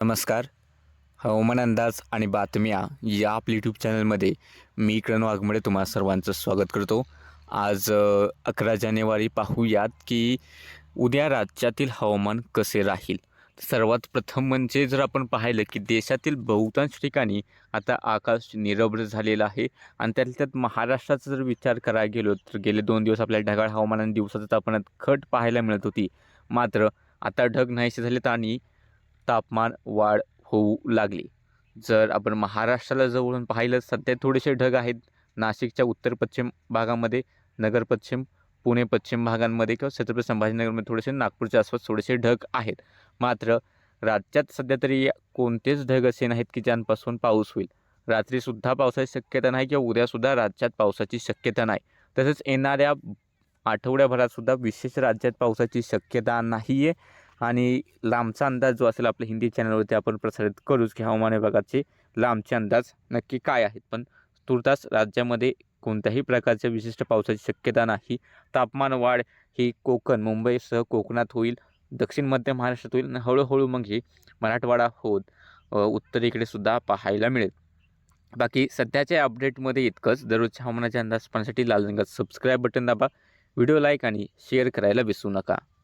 नमस्कार. हवामान अंदाज आणि बातम्या या आपल्या यूट्यूब चॅनलमध्ये मी किरण वाघमडे तुम्हा सर्वांचं स्वागत करतो. आज अकरा जानेवारी पाहूयात की उद्या राज्यातील हवामान कसे राहील? सर्वात प्रथम म्हणजे जर आपण पाहिलं की देशातील बहुतांश ठिकाणी आता आकाश निरभ्र झालेलं आहे आणि त्यातल्या त्यात महाराष्ट्राचा जर विचार करायला गेलो तर गेले दोन दिवस आपल्याला ढगाळ हवामान आणि दिवसाचं तापमानात खट पाहायला मिळत होती. मात्र आता ढग नाहीसे झालेत आणि तापमान वाढ होऊ लागली. जर आपण महाराष्ट्राला जवळून पाहिलं सध्या थोडेसे ढग आहेत. नाशिकच्या उत्तर पश्चिम भागामध्ये नगर पश्चिम पुणे पश्चिम भागांमध्ये किंवा छत्रपती संभाजीनगरमध्ये थोडेसे नागपूरच्या आसपास थोडेसे ढग आहेत. मात्र राज्यात सध्या तरी कोणतेच ढग असे नाहीत की ज्यांपासून पाऊस होईल. रात्रीसुद्धा पावसाची शक्यता नाही किंवा उद्यासुद्धा राज्यात पावसाची शक्यता नाही. तसेच येणाऱ्या आठवड्याभरातसुद्धा विशेष राज्यात पावसाची शक्यता नाही आहे आणि लांबचा अंदाज जो असेल आपल्या हिंदी चॅनलवरती आपण प्रसारित करूच की हवामान विभागाचे लांबचे अंदाज नक्की काय आहेत. पण तुर्तास राज्यामध्ये कोणत्याही प्रकारच्या विशिष्ट पावसाची शक्यता नाही. तापमान वाढ ही कोकण मुंबईसह कोकणात होईल दक्षिण मध्य महाराष्ट्रात होईल आणि हळूहळू मग ही मराठवाडा होत उत्तरेकडे सुद्धा पाहायला मिळेल. बाकी सध्याच्या अपडेटमध्ये इतकंच. दररोजच्या हवामानाच्या अंदाज पाहण्यासाठी लाल रंगात सबस्क्राईब बटन दाबा. व्हिडिओ लाईक आणि शेअर करायला विसरू नका.